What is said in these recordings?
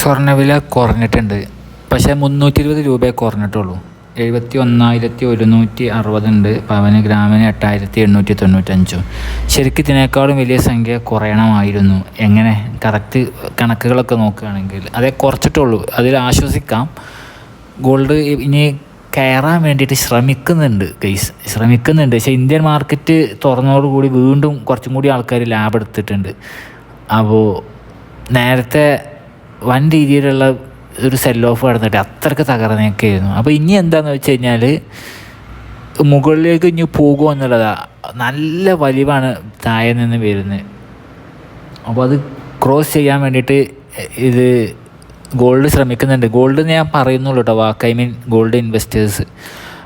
സ്വർണവില കുറഞ്ഞിട്ടുണ്ട്. പക്ഷേ മുന്നൂറ്റി ഇരുപത് രൂപയെ കുറഞ്ഞിട്ടുള്ളൂ. എഴുപത്തി ഒന്നായിരത്തി ഒരുന്നൂറ്റി അറുപതുണ്ട് പവന് ഗ്രാമിന് എട്ടായിരത്തി എണ്ണൂറ്റി തൊണ്ണൂറ്റഞ്ചും ശരിക്കും ഇതിനേക്കാളും വലിയ സംഖ്യ കുറയണമായിരുന്നു. എങ്ങനെ? കറക്റ്റ് കണക്കുകളൊക്കെ നോക്കുകയാണെങ്കിൽ. അതേ കുറച്ചിട്ടുള്ളൂ. അതിൽ ആശ്വസിക്കാം. ഗോൾഡ് ഇനി കയറാൻ വേണ്ടിയിട്ട് ശ്രമിക്കുന്നുണ്ട് കേസ് ശ്രമിക്കുന്നുണ്ട്. പക്ഷേ ഇന്ത്യൻ മാർക്കറ്റ് തുറന്നതോടുകൂടി വീണ്ടും കുറച്ചും കൂടി ആൾക്കാർ ലാഭം എടുത്തിട്ടുണ്ട്. അപ്പോൾ നേരത്തെ വൻ രീതിയിലുള്ള ഒരു സെൽ ഓഫ് നടന്നിട്ട് അത്രയ്ക്ക് തകർന്നൊക്കെ ആയിരുന്നു. അപ്പോൾ ഇനി എന്താണെന്ന് വെച്ച് കഴിഞ്ഞാൽ മുകളിലേക്ക് ഇനി പോകുമോ എന്നുള്ളതാണ് നല്ല വലിവാണ് താഴെ നിന്ന് വരുന്നത്. അപ്പോൾ അത് ക്രോസ് ചെയ്യാൻ വേണ്ടിയിട്ട് ഇത് ഗോൾഡ് ശ്രമിക്കുന്നുണ്ട്. ഗോൾഡ് ഞാൻ പറയുന്നുള്ളൂ കേട്ടോ വാക്ക്. I mean gold investors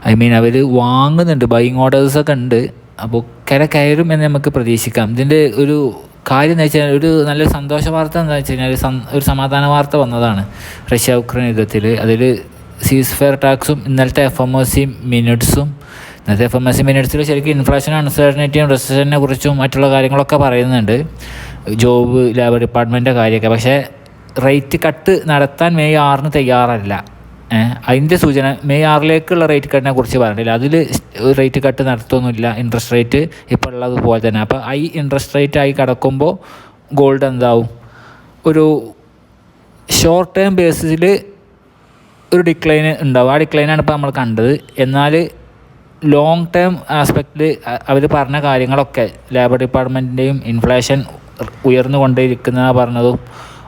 I mean അവർ വാങ്ങുന്നുണ്ട്. ബൈങ് ഓർഡേഴ്സൊക്കെ ഉണ്ട്. അപ്പോൾ കര കയറും എന്ന് നമുക്ക് പ്രതീക്ഷിക്കാം. ഇതിന്റെ ഒരു കാര്യം എന്ന് വെച്ചാൽ ഒരു നല്ലൊരു സന്തോഷ വാർത്ത എന്താ വെച്ച് കഴിഞ്ഞാൽ ഒരു സമാധാന വാർത്ത വന്നതാണ്. റഷ്യ ഉക്രൈൻ യുദ്ധത്തിൽ അതിൽ സീസ് ഫെയർ ടാക്സും ഇന്നലത്തെ എഫ് എം ഒ സി മിനിറ്റ്സും ഇന്നത്തെ എഫ് എം എസ് സി മിനിറ്റ്സിൽ ശരിക്കും ഇൻഫ്ലേഷൻ അൺസർട്ടനിറ്റിയും റെസിഷനെ കുറിച്ചും മറ്റുള്ള കാര്യങ്ങളൊക്കെ പറയുന്നുണ്ട്. ജോബ് ലേബർ ഡിപ്പാർട്ട്മെന്റിന്റെ കാര്യമൊക്കെ. പക്ഷേ റേറ്റ് കട്ട് നടത്താൻ മെയ് ആറിന് തയ്യാറല്ല. അതിന്റെ സൂചന മെയ് ആറിലേക്കുള്ള റേറ്റ് കട്ടിനെ കുറിച്ച് പറഞ്ഞില്ല. അതിൽ റേറ്റ് കട്ട് നടത്തൊന്നുമില്ല. ഇൻട്രസ്റ്റ് റേറ്റ് ഇപ്പോൾ ഉള്ളതുപോലെ തന്നെ. അപ്പോൾ ഐ ഇൻട്രസ്റ്റ് റേറ്റ് ആയി കിടക്കുമ്പോൾ ഗോൾഡ് എന്താവും? ഒരു ഷോർട്ട് ടേം ബേസിസിൽ ഒരു ഡിക്ലൈൻ ഉണ്ടാവും. ആ ഡിക്ലൈനാണ് ഇപ്പോൾ നമ്മൾ കണ്ടത്. എന്നാൽ ലോങ് ടേം ആസ്പെക്റ്റിൽ അവർ പറഞ്ഞ കാര്യങ്ങളൊക്കെ ലേബർ ഡിപ്പാർട്ട്മെന്റിന്റെയും ഇൻഫ്ലേഷൻ ഉയർന്നു കൊണ്ടേയിരിക്കുന്ന പറഞ്ഞതും.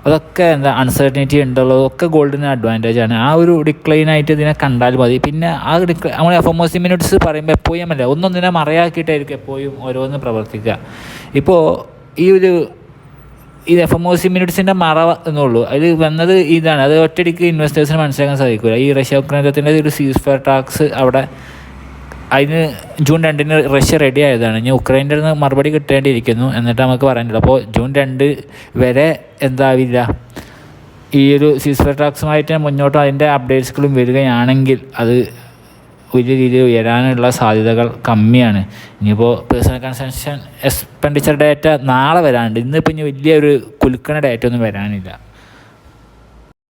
അതൊക്കെ എന്താ അൺസർട്ടനിറ്റി ഉണ്ടുള്ളതൊക്കെ ഗോൾഡിന് അഡ്വാന്റേജ് ആണ്. ആ ഒരു ഡിക്ലൈൻ ആയിട്ട് ഇതിനെ കണ്ടാൽ മതി. പിന്നെ ആ ഡിക്ലൈ നമ്മൾ F M O C minutes പറയുമ്പോൾ എപ്പോഴും അല്ല ഒന്നൊന്നിനെ മറയാക്കിയിട്ടായിരിക്കും എപ്പോഴും ഓരോന്ന് പ്രവർത്തിക്കുക. ഇപ്പോൾ ഈ ഒരു ഈ എഫ് എം ഒ സി മിനിറ്റ്സിന്റെ എന്നുള്ളൂ അതിൽ വന്നത് ഇതാണ്. അത് ഒറ്റയടിക്ക് ഇൻവെസ്റ്റേഴ്സിന് മനസ്സിലാക്കാൻ സാധിക്കില്ല ഈ റഷ്യ ഉക്രൈനത്തിന്റെ ഒരു സീസ് ഫെയർ ടാക്സ് അവിടെ അതിന് ജൂൺ രണ്ടിന് റഷ്യ റെഡി ആയതാണ്. ഇനി ഉക്രൈന്റെ നിന്ന് മറുപടി കിട്ടേണ്ടിയിരിക്കുന്നു എന്നിട്ട് നമുക്ക് പറയാനുള്ളൂ അപ്പോൾ ജൂൺ രണ്ട് വരെ എന്താവില്ല. ഈ ഒരു സീസ്ഫർ ടാക്സുമായിട്ട് മുന്നോട്ട് അതിന്റെ അപ്ഡേറ്റ്സുകളും വരികയാണെങ്കിൽ അത് വലിയ രീതിയിൽ ഉയരാനുള്ള സാധ്യതകൾ കമ്മിയാണ്. ഇനിയിപ്പോൾ പേഴ്സണൽ കൺസംഷൻ എക്സ്പെൻഡിച്ചർ ഡേറ്റ നാളെ വരാനുണ്ട്. ഇന്നിപ്പോൾ ഇനി വലിയൊരു കുലുക്കണ ഡേറ്റ ഒന്നും വരാനില്ല.